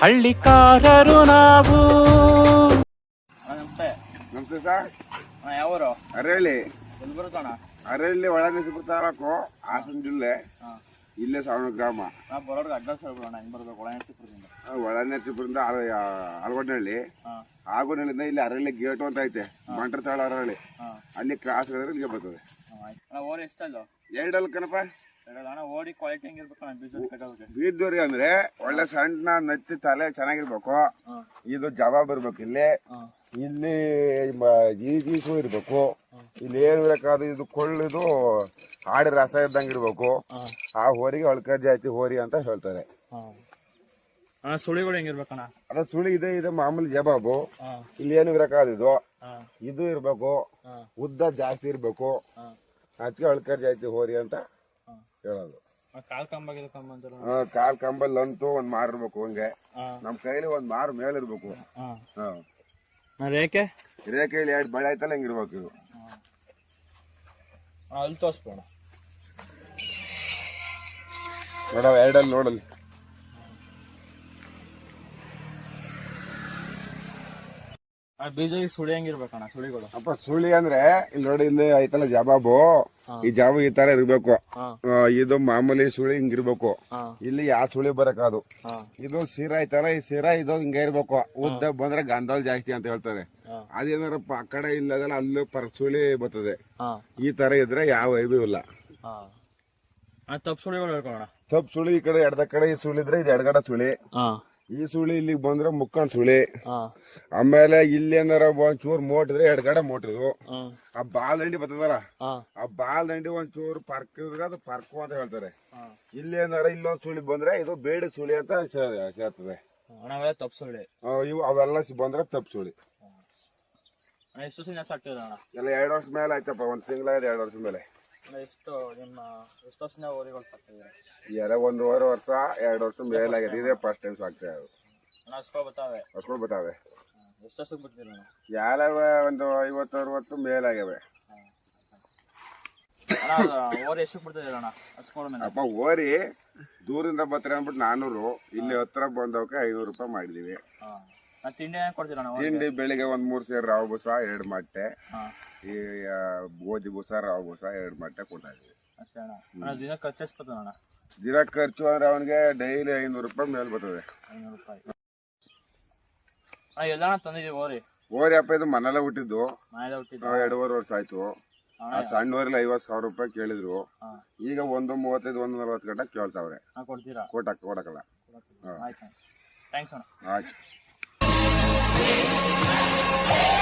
ಹಳ್ಳಿಕಾರರು ನಾವು. ನಮಸ್ತೆ. ಸರ್. ಯಾವರು? ಅರೇಳಿ ಅರಳ್ಳಿ ಒಳನರಸೀಪುರ ತಾಲೂಕು ಹಾಸನ ಜಿಲ್ಲೆ. ಇಲ್ಲೇ ಸಾವಿರ ಗ್ರಾಮ. ಬರೋರ್ಗೆ ಅಡ್ರೆಸ್ ಹೇಳ್ಬಿಡೋಣ ಹೆಂಗೆ ಬರ್ಬೇಕು ಆಗೋನಹಳ್ಳಿಯಿಂದ ಇಲ್ಲಿ ಅರಳಿ ಗೇಟು ಅಂತ ಐತೆ. ಬಂಟ್ರತಾಳ ಅರಳ್ಳಿ ಹಾಂ. ಅಲ್ಲಿ ಕ್ರಾಸ್ ಇಲ್ಲಿಗೆ ಬರ್ತದೆ. ಎಷ್ಟಲ್ಲ? ಎರಡಲ್ಲಿ ಕಣಪ್ಪ. ಓಡಿ ಕ್ವಾಲಿಟಿ ಬೀದ್ದೂರಿ ಅಂದ್ರೆ ಒಳ್ಳೆ ಸಣ್ಣ ನತ್ತಿ ತಲೆ ಚೆನ್ನಾಗಿರ್ಬೇಕು. ಇದು ಜವಾಬ್ ಇರ್ಬೇಕು ಇಲ್ಲಿ. ಇಲ್ಲಿ ಈಜೀಸು ಇರ್ಬೇಕು. ಇಲ್ಲಿ ಏನ್ ಬೇಕಾದ ಇದು ಕೊಳ್ಳಿದು ಹಾಡಿ ರಸ ಇದ್ದಂಗೆ ಇರ್ಬೇಕು. ಆ ಹೋರಿಗೆ ಒಳಕ ಜಾತಿ ಹೋರಿ ಅಂತ ಹೇಳ್ತಾರೆ. ಸುಳಿಗಳು ಹೆಂಗಿರ್ಬೇಕಣ್ಣ ಅದ ಸುಳಿ ಇದೆ ಇದೆ ಮಾಮೂಲಿ ಜಬಾಬು ಇಲ್ಲಿ ಏನು ಇರಕಾದಿದು ಇದು. ಇರ್ಬೇಕು. ಉದ್ದ ಜಾಸ್ತಿ ಇರ್ಬೇಕು. ಅದಕ್ಕೆ ಅಳ್ಕರ್ ಜಾತಿ ಹೋರಿ ಅಂತ ಹೇಳೋದು. ಕಾಲು ಕಂಬ ಗಿಲ್ ಕಂಬ ಆ, ಕಾಲ್ ಕಂಬಲ್ ಅಂತೂ ಒಂದ್ ಮಾರ್ ಇರ್ಬೇಕು ಹಂಗೆ. ನಮ್ಮ ನಮ್ ಕೈಲಿ ಒಂದ್ ಮಾರು ಮೇಲ್ ಇರ್ಬೇಕು ಹಾಂ. ಹಾ ರೇಖೆ? ರೇಖೆಯಲ್ಲಿ ಎರಡು ಬಳೆ ಐತಲ್ಲ ಹಿಂಗಿರ್ಬೇಕು ಇದು. ಹಾಂ ಅಲ್ಲಿ ತೋರಿಸ್ಬೋಣ ನೋಡವ ಎರಡಲ್ಲಿ ನೋಡಲ್ಲಿ. ಬೀಜ ಸುಳಿಗಳು. ಅಪ್ಪ ಸುಳಿ ಅಂದ್ರೆ ಇಲ್ಲಿ ನೋಡಿ ಇಲ್ಲಿ ಐತಲ್ಲ ಜವಾಬು ಈ ಜಾಬು ಈ ತರ ಇರ್ಬೇಕು. ಇದು ಮಾಮೂಲಿ ಸುಳಿ ಹಿಂಗಿರ್ಬೇಕು ಇಲ್ಲಿ ಯಾವ ಸುಳಿ ಬರಕಾದು ಅದು. ಇದು ಶಿರ ಐತಲ್ಲ ಈ ಶಿರ ಇದು ಹಿಂಗ ಇರ್ಬೇಕು. ಉದ್ದ ಬಂದ್ರೆ ಗಂಧಲ್ ಜಾಸ್ತಿ ಅಂತ ಹೇಳ್ತಾರೆ. ಅದೇನಾರು ಆ ಕಡೆ ಇಲ್ಲದಲ್ಲ ಅಲ್ಲಿ ಪರ ಸುಳಿ ಬರ್ತದೆ. ಈ ತರ ಇದ್ರೆ ಯಾವ ಐಬಿ ಇಲ್ಲ. ಆ ತಪ್ ತಪ್ಪು ಸುಳಿಗಳು ಸ್ವಲ್ಪ ಸುಳಿ ಈ ಕಡೆ ಎಡದ ಕಡೆ ಈ ಸುಳಿ ಇದ್ರೆ ಇದು ಎಡಗಡೆ ಸುಳಿ. ಈ ಸುಳಿ ಇಲ್ಲಿಗೆ ಬಂದ್ರೆ ಮುಕ್ಕನ್ ಸುಳಿ. ಆಮೇಲೆ ಇಲ್ಲಿ ಏನಾರ ಒಂದ್ ಚೂರ್ ಮೋಟಿದ್ರೆ ಎರಡು ಮೋಟಿದ್ವು ಹಾಂ ಆ ಬಾಲ್ ದಂಡಿ ಬರ್ತದಲ್ಲ? ಆ ಬಾಲ್ ದಂಡಿ ಒಂದ್ ಚೂರು ಪರ್ಕ್ ಇದ್ರೆ ಅದು ಪರ್ಕು ಅಂತ ಹೇಳ್ತಾರೆ. ಇಲ್ಲಿ ಏನಾರ ಇಲ್ಲೊಂದ್ ಸುಳಿ ಬಂದ್ರೆ ಇದು ಬೇಡ ಸುಳಿ ಅಂತ ಸೇರ್ತದೆ ತಪ್ಪು ಸುಳಿ. ಇವು ಅವೆಲ್ಲ ಬಂದ್ರೆ ತಪ್ಪು ಸುಳಿ. ಎಷ್ಟು ಎಲ್ಲ ಎರಡು ವರ್ಷ ಮೇಲೆ ಆಯ್ತಪ್ಪ ಒಂದ್ ತಿಂಗಳ ಎರಡು ವರ್ಷ ಮೇಲೆ. ಎಷ್ಟು ನಿಮ್ಮ ಎಷ್ಟು ವರ್ಷದಿಂದ ಊರಿಗಳು ಸಾಕ್ತಿದ್ದೀರಾ ಎಲ್ಲ ಒಂದೂವರೆ ವರ್ಷ ಎರಡು ವರ್ಷ ಮೇಲಾಗಿದೆ. ಇದೇ ಫಸ್ಟ್ ಟೈಮ್ ಸಾಕ್ತಾ ಇರೋದು. ಅಣ್ಣ ಹಸ್ಕೊ ಬರ್ತಾವೆ. ಹೊಸ್ಕೊಂಡು ಬರ್ತಾವೆ. ಹಾಂ. ಎಷ್ಟು ವರ್ಷಕ್ಕೆ ಬಿಡ್ತೀರ ಅಣ್ಣ ಯಾಲವ ಒಂದು ಐವತ್ತು ಅರವತ್ತು ಮೇಲಾಗ್ಯವೆ. ಅಣ್ಣ ಅದು ಓರಿ ಎಷ್ಟು ಬಿಡ್ತಿದ್ದೀರ ಅಣ್ಣ? ಹಸ್ಕೊಳ ಮೇಲೆ. ಅಪ್ಪ ಓರಿ ದೂರಿಂದ ಬರ್ತಾರೆ ಅಂದ್ಬಿಟ್ಟು ನಾನೂರು. ಇಲ್ಲಿ ಹತ್ರ ಬಂದವಕ್ಕೆ ಐನೂರು ರೂಪಾಯಿ ಮಾಡಿದೀವಿ. ಹಾಂ ತಿಂಡಿ ಕೊಡ್ತೀರ ಅಣ್ಣ? ತಿಂಡಿ ಬೆಳಿಗ್ಗೆ ಒಂದ್ ಮೂರ್ ಸೇರ್ ರಾವ್ ಬೂಸ ಎರಡ್ ಮೊಟ್ಟೆ. ಈ ಆ, ಗೋಧಿ ಬೂಸ ರಾವ್ ಬೂಸ ಎರಡ್ ಮೊಟ್ಟೆ ಕೊಡ್ತಾ ಇದೀವಿ. ಅಷ್ಟೇ ಅಣ್ಣ. ಅಣ್ಣ ದಿನ ಖರ್ಚು ಎಷ್ಟು ಬರ್ತದೆ ಅಣ್ಣ? ದಿನ ಖರ್ಚು ಅಂದ್ರೆ ಅವನಿಗೆ ಡೈಲಿ ಐನೂರು ರೂಪಾಯಿ ಮೇಲ್ ಬರ್ತದೆ. ಐನೂರು ರೂಪಾಯಿ. ಅಣ್ಣ ತಂದಿದ್ದೀವಿ ಓರಿ ಓರಿ ಅಪ್ಪ ಇದು ಮನೆಲ್ಲ ಹುಟ್ಟಿದ್ದು. ಮನೇಲೆ ಹುಟ್ಟಿದ್ದು. ನಾವು ಎರಡೂವರೆ ವರ್ಷ ಆಯ್ತು. ಆ ಸಣ್ಣ ಊರಲ್ಲಿ ಐವತ್ತು ಸಾವಿರ ರೂಪಾಯಿ ಕೇಳಿದ್ರು. ಹಾಂ. ಈಗ ಒಂದು ಮೂವತ್ತೈದು ಒಂದು ನಲ್ವತ್ತು ಗಂಟೆ ಕೇಳ್ತಾವ್ರೆ. ಹಾಂ ಕೊಡ್ತೀರಾ? ಕೊಟ್ಟಕ್ ಕೊಡಕಲ್ಲ ಆಯ್ತು ಥ್ಯಾಂಕ್ಸ್ ಅಣ್ಣ. ಆಯ್ತು. Sing, sing.